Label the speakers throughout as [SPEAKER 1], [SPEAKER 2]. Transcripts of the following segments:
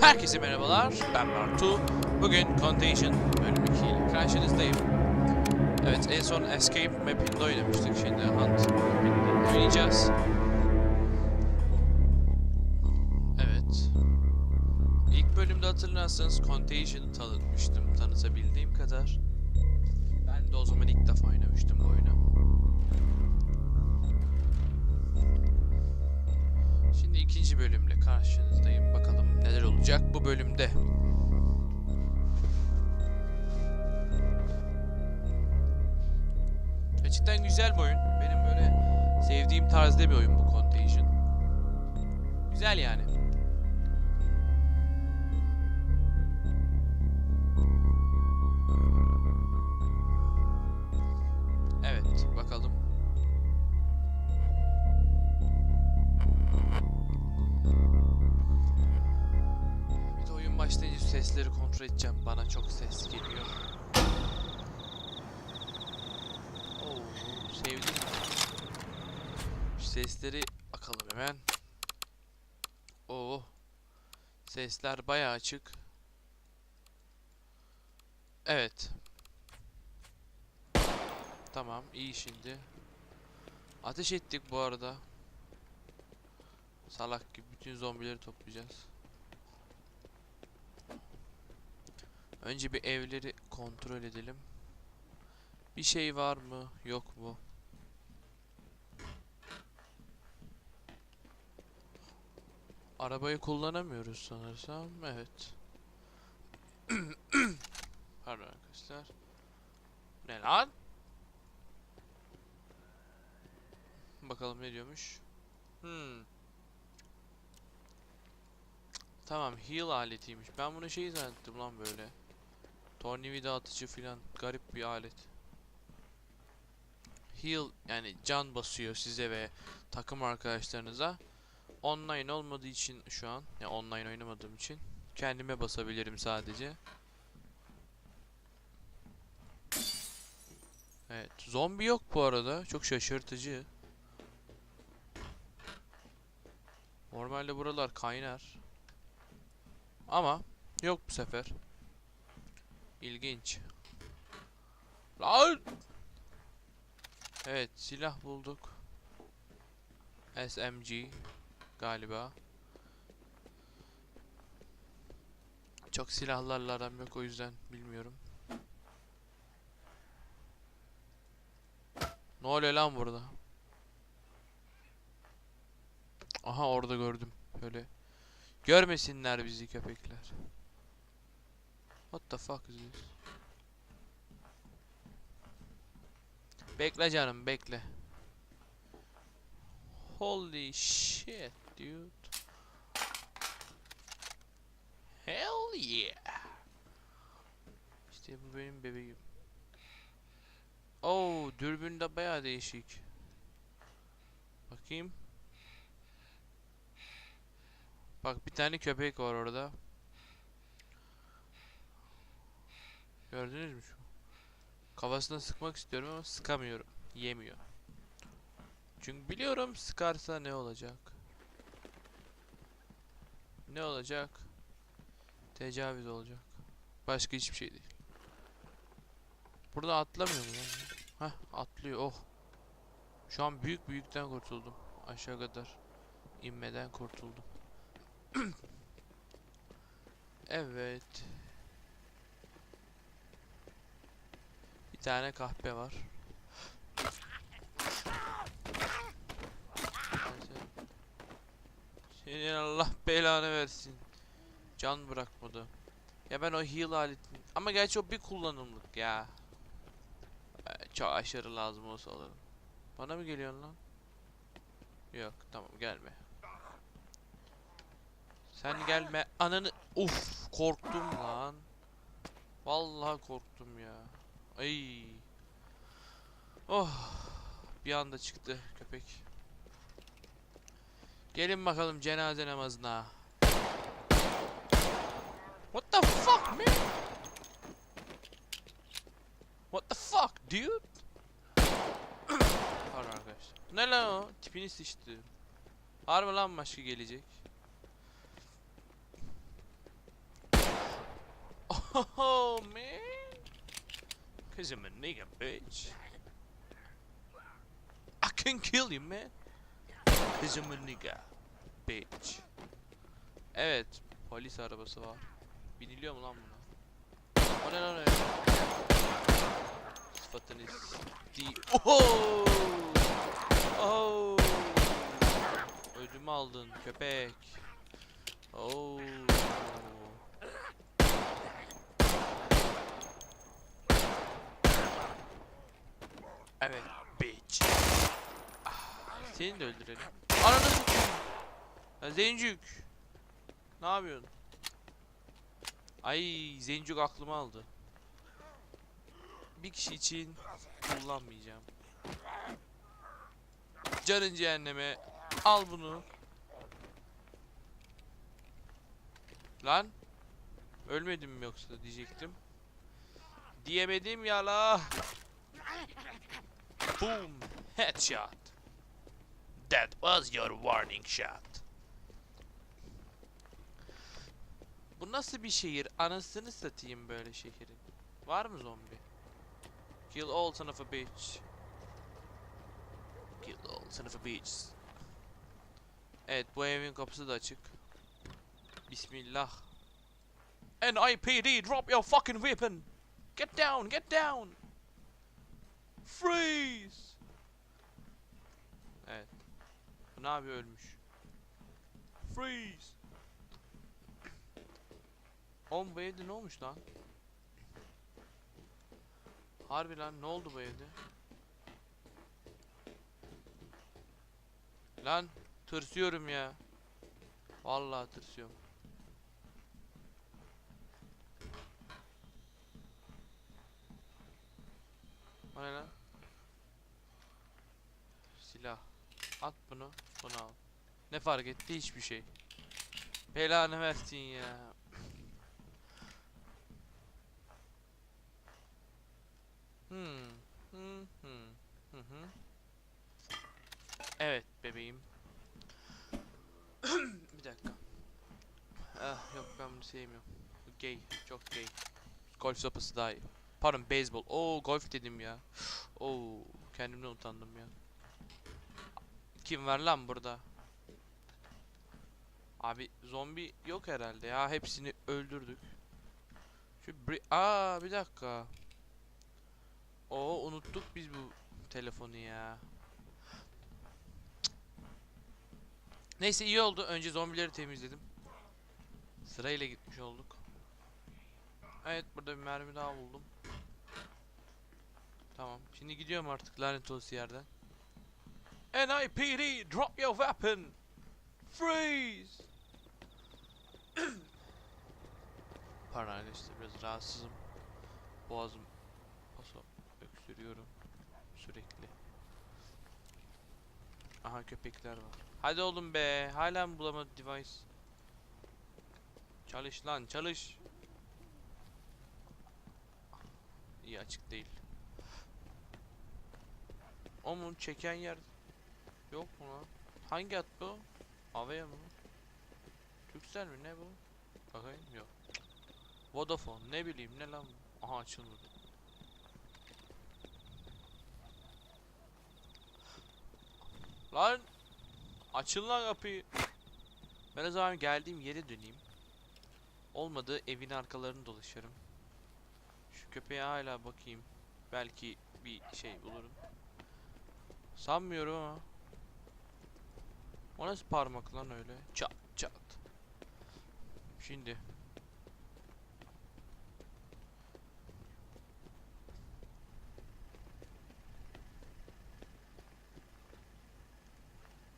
[SPEAKER 1] Herkese merhabalar, ben Bartu. Bugün Contagion bölüm 2 ile karşınızdayım. Evet, en son Escape map'inde oynamıştık. Şimdi Hunt map'inde oynayacağız. Evet. İlk bölümde hatırlarsanız Contagion'ı tanıtmıştım, tanıtabildiğim kadar. Ben de o zaman ilk defa oynamıştım bu oyunu. Şimdi ikinci bölümle karşınızdayım. Bakalım neler olacak bu bölümde. Gerçekten güzel bir oyun. Benim böyle sevdiğim tarzda bir oyun bu Contagion. Güzel yani. Sesler bayağı açık. Evet. Tamam, iyi şimdi. Ateş ettik bu arada. Salak gibi bütün zombileri toplayacağız. Önce bir evleri kontrol edelim. Bir şey var mı? Yok mu? Arabayı kullanamıyoruz sanırsam. Evet. Pardon arkadaşlar. Ne lan? Bakalım ne diyormuş. Hmm. Tamam heal aletiymiş. Ben bunu şey zannettim lan böyle. Tornavida atıcı filan garip bir alet. Heal yani can basıyor size ve takım arkadaşlarınıza. Online olmadığı için şu an ya online oynamadığım için kendime basabilirim sadece. Evet, zombi yok bu arada. Çok şaşırtıcı. Normalde buralar kaynar. Ama yok bu sefer. İlginç. Lan! Evet, silah bulduk. SMG galiba. Çok silahlarla aram yok o yüzden bilmiyorum. Ne oluyor lan burada? Aha orada gördüm. Böyle görmesinler bizi köpekler. What the fuck is this? Bekle canım bekle. Holy shit dude. Hell yeah. İşte bu benim bebeğim. Oo, dürbün de bayağı değişik. Bakayım. Bak bir tane köpek var orada. Gördünüz mü şu? Kafasına sıkmak istiyorum ama sıkamıyorum. Yemiyor. Çünkü biliyorum sıkarsa ne olacak? Ne olacak? Tecavüz olacak. Başka hiçbir şey değil. Burada atlamıyor mu lan? Hah atlıyor oh. Şu an büyük büyükten kurtuldum. Aşağı kadar inmeden kurtuldum. evet. Bir tane kahpe var. Sen- Senin Allah belanı versin. Can bırakmadı. Ya ben o heal aletini... Ama gerçi o bir kullanımlık ya. Ee, Çok aşırı lazım olsa alırım. Bana mı geliyorsun lan? Yok tamam gelme. Sen gelme ananı uf korktum lan. Vallahi korktum ya. Ay. Oh bir anda çıktı köpek. Gelin bakalım cenaze namazına. What the fuck man? What the fuck dude? Pardon arkadaşlar. Ne lan o? Tipini sıçtı. Mı lan başka gelecek? Oh man. Cause I'm a nigga bitch. I can kill you man. Cause I'm a nigga bitch. Evet. Polis arabası var. Biniliyor mu lan buna? O ne lan öyle? Sıfatını s**ti. Oho! Oh! Ödümü aldın köpek. Oh! Evet, bitch. Seni de öldürelim. Ananı satayım. Ya Zencük. Ne yapıyorsun? Ay Zencük aklımı aldı. Bir kişi için kullanmayacağım. Canın cehenneme. Al bunu. Lan. Ölmedim mi yoksa diyecektim. Diyemedim ya la. Boom. Headshot. That was your warning shot. Bu nasıl bir şehir? Anasını satayım böyle şehrin. Var mı zombi? Kill all son of a bitch. Kill all son of a bitch. Evet bu evin kapısı da açık. Bismillah. NIPD drop your fucking weapon. Get down, get down. Freeze. Evet. Ne yapıyor ölmüş. Freeze. Oğlum bu evde ne olmuş lan? Harbi lan ne oldu bu evde? Lan tırsıyorum ya. Vallahi tırsıyorum. O ne lan? Silah. At bunu, bunu al. Ne fark etti? Hiçbir şey. Belanı versin ya. Hmm. Hmm. Hmm. Hı. Evet bebeğim. Bir dakika. Ah yok ben bunu sevmiyorum. Gay. Çok gay. Golf sopası daha iyi. Pardon beyzbol. Oo golf dedim ya. Oo kendimden utandım ya. Kim var lan burada? Abi zombi yok herhalde ya. Hepsini öldürdük. Şu Aa bir dakika. Oo unuttuk biz bu telefonu ya. Neyse iyi oldu. Önce zombileri temizledim. Sırayla gitmiş olduk. Evet burada bir mermi daha buldum. Tamam. Şimdi gidiyorum artık lanet olası yerden. NIPD drop your weapon. Freeze. Pardon arkadaşlar biraz rahatsızım. Boğazım paso öksürüyorum sürekli. Aha köpekler var. Hadi oğlum be. Hala mı bulamadı device? Çalış lan çalış. İyi açık değil. Onun çeken yer yok mu lan? Hangi at bu? Avaya mı? Türksel mi ne bu? Bakayım yok. Vodafone ne bileyim ne lan bu? Aha açılmadı. Lan açın lan kapıyı. Ben o zaman geldiğim yere döneyim. Olmadı evin arkalarını dolaşırım. Şu köpeğe hala bakayım. Belki bir şey bulurum. Sanmıyorum ama. O nasıl parmak lan öyle? Çat çat. Şimdi.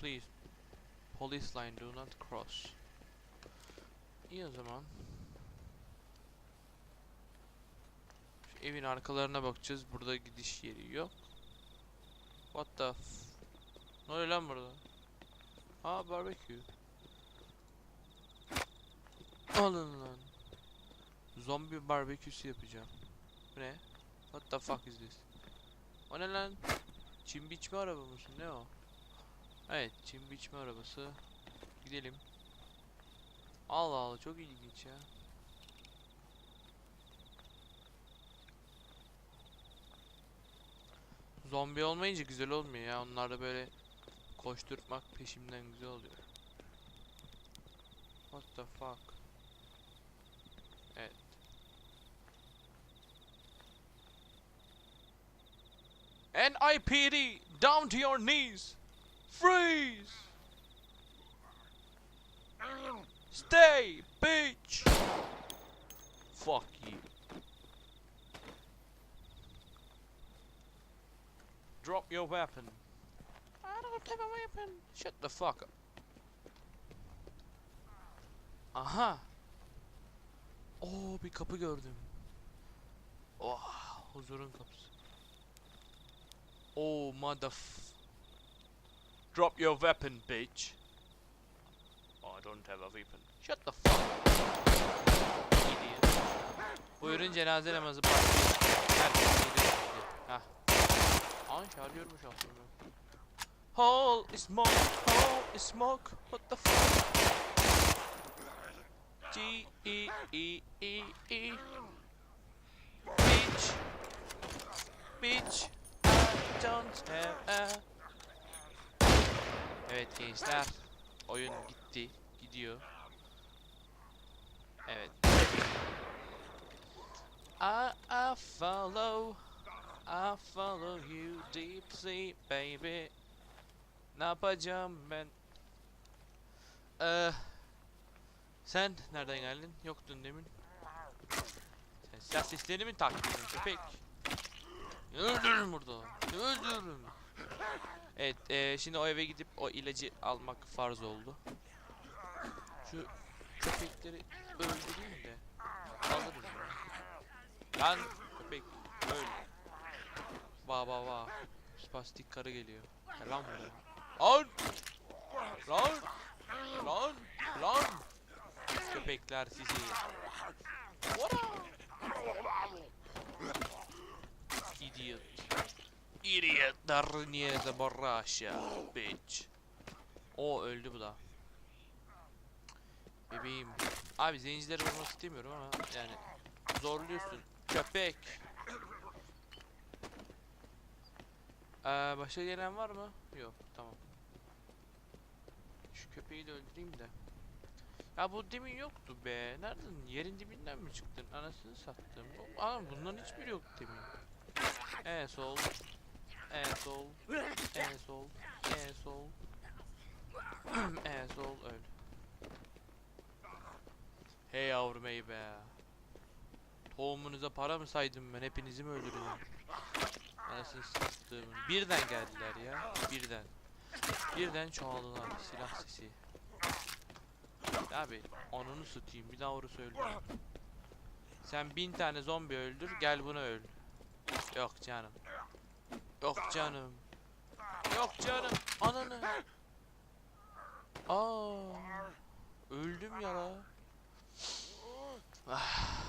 [SPEAKER 1] Please. Police line do not cross. İyi o zaman. Şu evin arkalarına bakacağız. Burada gidiş yeri yok. What the f... Ne oluyor lan burada? Aa barbekü. Alın lan. Zombi barbeküsü yapacağım. Bu ne? What the fuck is this? O ne lan? Çim biçme arabası ne o? Evet çim biçme arabası. Gidelim. Allah Allah çok ilginç ya. Zombi olmayınca güzel olmuyor ya. Onlar da böyle koşturmak peşimden güzel oluyor. What the fuck? Evet. NIPD down to your knees. Freeze. Stay, bitch. Fuck you. Drop your weapon. I don't have a weapon. Shut the fuck up. Aha. Oo bir kapı gördüm. Oh, huzurun kapısı. Oh motherf. Drop your weapon, bitch. I don't have a weapon. Shut the fuck up. Idiot. Buyurun cenaze namazı başlıyor. Herkes gidiyor. Hah. An çağırıyormuş aslında. Holy smoke, holy smoke, what the fuck? G E E E E. Bitch. Bitch I don't have a Evet gençler Oyun gitti Gidiyor. Evet. I, I follow I follow you deeply baby Ne yapacağım ben? Eee Sen nereden geldin? Yoktun demin. Sen seslerini mi taktın köpek? Öldürürüm burada. Öldürürüm. Evet eee, şimdi o eve gidip o ilacı almak farz oldu. Şu köpekleri öldüreyim de Alırız ya Lan köpek öl. Va va va. Spastik karı geliyor. Gel lan buraya Lan! Lan! Lan! Lan! Köpekler sizi. Idiot. Idiot Darniye zabarraşa Bitch. O öldü bu da. Bebeğim. Abi zencileri vurmak istemiyorum ama yani Zorluyorsun. Köpek. Ee, başka gelen var mı? Yok tamam köpeği de öldüreyim de ya bu demin yoktu be. Nereden? Yerin dibinden mi çıktın? Anasını sattım. Aa bunların hiçbiri yok demin. E sol. E sol. E sol. E sol. e sol öl. Hey yavrum hey be. Tohumunuza para mı saydım ben? Hepinizi mi öldüreceğim? Anasını sattım. Birden geldiler ya. Birden. Birden çoğaldılar. Silah sesi. Abi onunu satayım bir daha orası öldür. Sen bin tane zombi öldür gel bunu öl. Yok canım. Yok canım. Yok canım. Ananı. Aa. Öldüm ya la. Ah.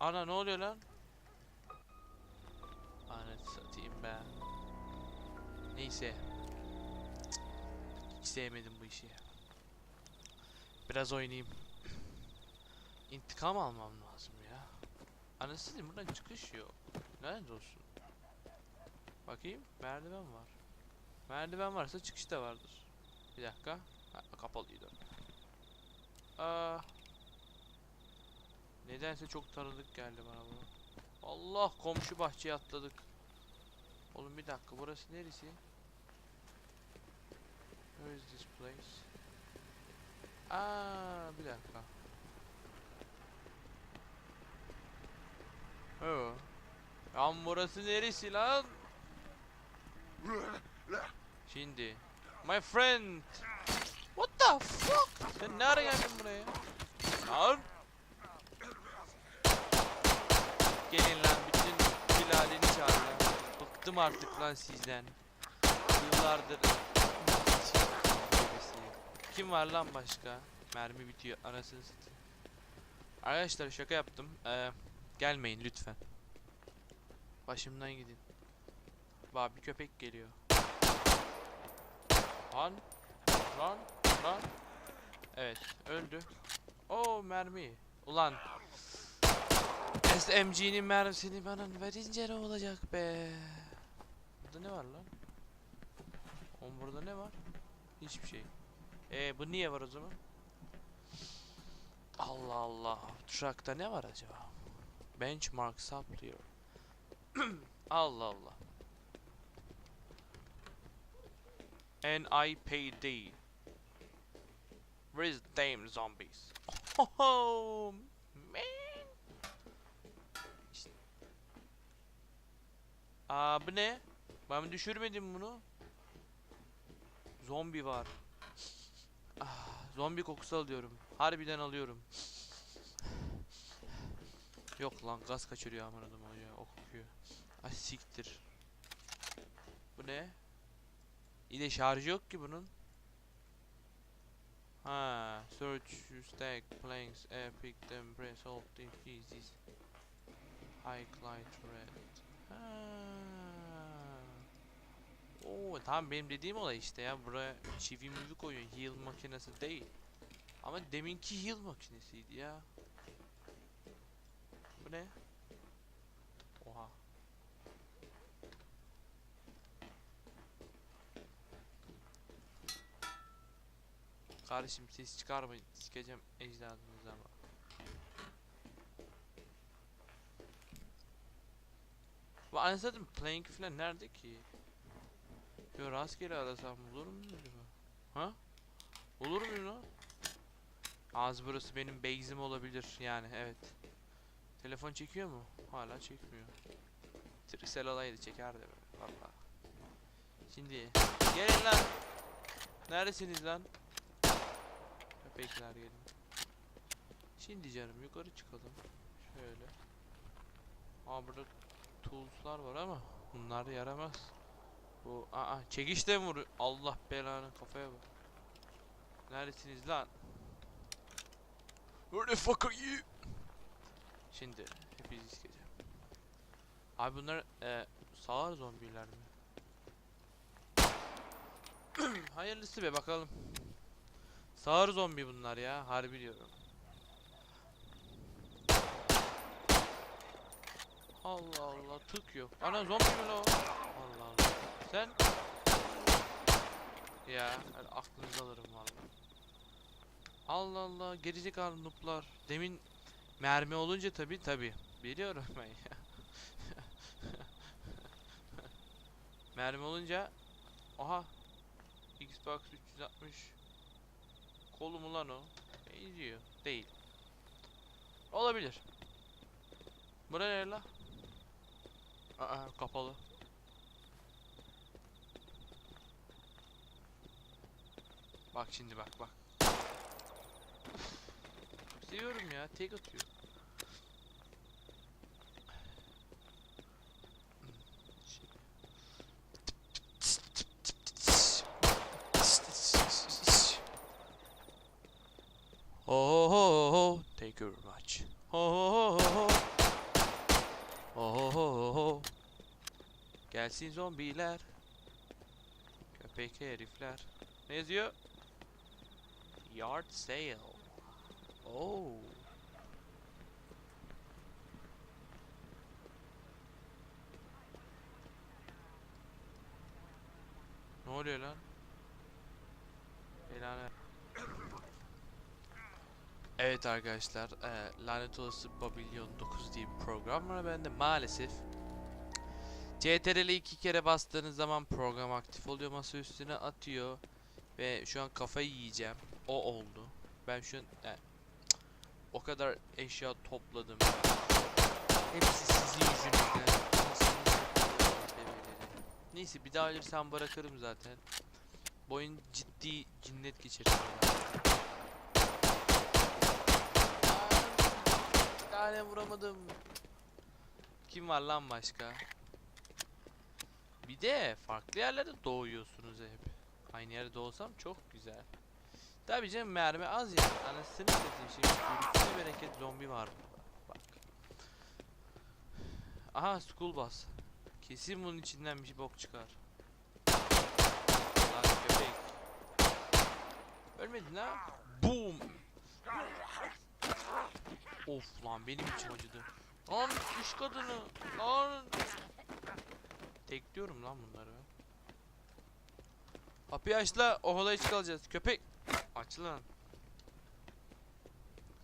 [SPEAKER 1] Ana ne oluyor lan? Ananı satayım be. Neyse. Sevmedim bu işi. Biraz oynayayım. İntikam almam lazım ya. Anasını buradan çıkış yok. Nerede olsun? Bakayım merdiven var. Merdiven varsa çıkış da vardır. Bir dakika. Ha, kapalıydı. Aa. Nedense çok tanıdık geldi bana bu. Allah komşu bahçeye atladık. Oğlum bir dakika burası neresi? Where is this place? Aa, bir dakika. Oo. Lan burası neresi lan? Şimdi. My friend. What the fuck? Sen ne ara geldin buraya? Lan. Gelin lan bütün Bilal'ini çağır lan. Bıktım artık lan sizden. Yıllardır. Kim var lan başka? Mermi bitiyor anasını satayım. Arkadaşlar şaka yaptım. Ee, gelmeyin lütfen. Başımdan gidin. Bak bir köpek geliyor. Lan. Lan. Lan. Evet öldü. Oo mermi. Ulan. SMG'nin mermisini bana verince ne olacak be? Burada ne var lan? Oğlum burada ne var? Hiçbir şey. Ee bu niye var o zaman? Allah Allah. Truck'ta ne var acaba? Benchmark supplier. Allah Allah. NIPD. Where is damn zombies? Oh man. İşte. Aa bu ne? Ben düşürmedim bunu. Zombi var. Ah, zombi kokusu alıyorum. Harbiden alıyorum. Yok lan gaz kaçırıyor aman adam o ya o kokuyor. Ay siktir. Bu ne? İyi de şarjı yok ki bunun. Ha, search, stack, planks, pick them, press, hold, diffuse, high light red. Ha. Oo, tamam benim dediğim olay işte ya. Buraya çivi mivi koyuyor. Heal makinesi değil. Ama deminki heal makinesiydi ya. Bu ne? Oha. Kardeşim ses çıkarmayın. Sikeceğim ecdadınızı ama. Bu anasını satayım plank falan nerede ki? Yo rastgele arasam olur mu acaba? Ha? Olur mu lan? Az burası benim base'im olabilir yani evet. Telefon çekiyor mu? Hala çekmiyor. Triksel olaydı çekerdi böyle valla. Şimdi gelin lan. Neredesiniz lan? Köpekler gelin. Şimdi canım yukarı çıkalım. Şöyle. Aa burada tools'lar var ama bunlar yaramaz. Bu aa çekişte mi vuruyor? Allah belanı kafaya bak. Neredesiniz lan? Where the fuck are you? Şimdi hepinizi sikeceğim. Abi bunlar e, sağır zombiler mi? Hayırlısı be bakalım. Sağır zombi bunlar ya harbi diyorum. Allah Allah tık yok. Ana zombi mi o? Allah. Sen? Ya aklınızı alırım valla. Allah Allah gerizekalı nuplar. Demin mermi olunca tabi tabi. Biliyorum ben ya. mermi olunca Aha Xbox 360 Kolu mu lan o? Benziyor. Değil. Olabilir. Bura ne la? Aa kapalı. Bak şimdi bak bak. Seviyorum ya tek atıyor. Ho ho ho, thank you very much. Ho ho. Ho ho ho ho ho. Gelsin zombiler. Köpek herifler. Ne yazıyor? Yard sale. Oh. Ne oluyor lan? Belanı. Evet arkadaşlar, eee, lanet olası Babylon 9 diye bir program var bende maalesef. CTRL'i iki kere bastığınız zaman program aktif oluyor, masa üstüne atıyor ve şu an kafayı yiyeceğim. O oldu. Ben şu an e, o kadar eşya topladım. Hepsi sizin yüzünüzden. Neyse bir daha ölürsem bırakırım zaten. Bu oyun ciddi cinnet geçirdim. Bir tane vuramadım. Kim var lan başka? Bir de farklı yerlerde doğuyorsunuz hep. Aynı yerde doğsam çok güzel. Tabii canım mermi az ya. Anasını satayım şimdi. Yürüsüne bereket zombi var. Bak. Aha school bus. Kesin bunun içinden bir bok çıkar. Lan köpek. Ölmedin ha? Boom. Of lan benim içim acıdı. Lan iş kadını. Lan. Tekliyorum lan bunları ben. Kapıyı aç la. O halaya çıkacağız. Köpek. Aç lan.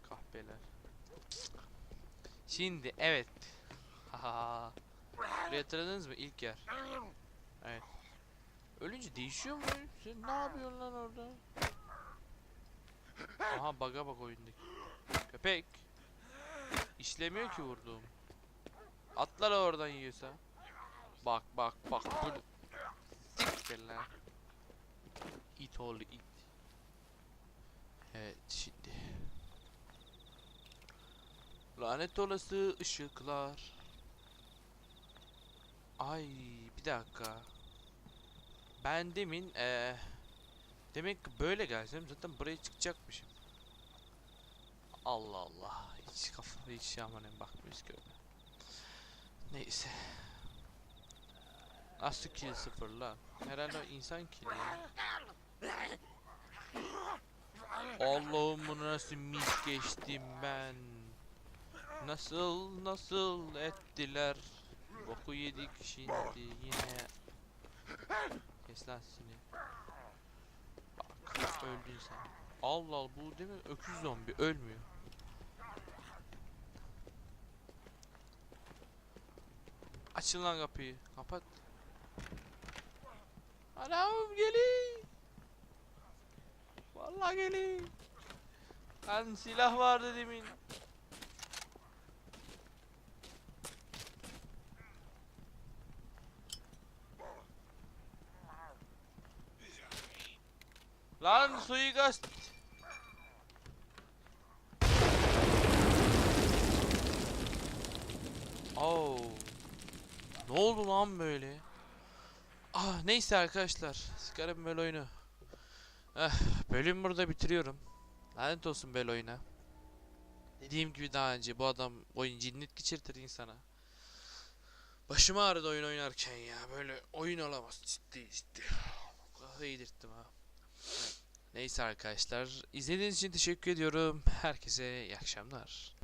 [SPEAKER 1] Kahpeler. Şimdi evet. Haha. Burayı hatırladınız mı? İlk yer. Evet. Ölünce değişiyor mu? Sen ne yapıyorsun lan orada? Aha baga bak oyundaki. Köpek. İşlemiyor ki vurduğum. Atlar oradan yiyorsa. Bak bak bak. Böyle. Siktir lan. İt oğlu it. Evet şimdi. Lanet olası ışıklar. Ay bir dakika. Ben demin eee demek ki böyle gelsem zaten buraya çıkacakmışım. Allah Allah. Hiç kafamda hiç şey amanın bakmıyoruz ki öyle. Neyse. Nasıl kill sıfır lan? Herhalde insan killi. Allah'ım nasıl mis geçtim ben. Nasıl nasıl ettiler. Boku yedik şimdi yine. Kes lan seni. Bak öldün sen. Allah Allah bu değil mi? Öküz zombi ölmüyor. Açın lan kapıyı. Kapat. Anam gelin. Vallahi gelin. Lan silah vardı demin. Lan suikast. Oo. Ne oldu lan böyle? Ah neyse arkadaşlar. Sıkarım böyle oyunu. Eh, bölüm burada bitiriyorum. Lanet olsun böyle oyuna. Dediğim gibi daha önce bu adam oyun cinnet geçirtir insana. Başım ağrıdı oyun oynarken ya. Böyle oyun olamaz ciddi ciddi. Kafayı yedirttim ha. Neyse arkadaşlar. izlediğiniz için teşekkür ediyorum. Herkese iyi akşamlar.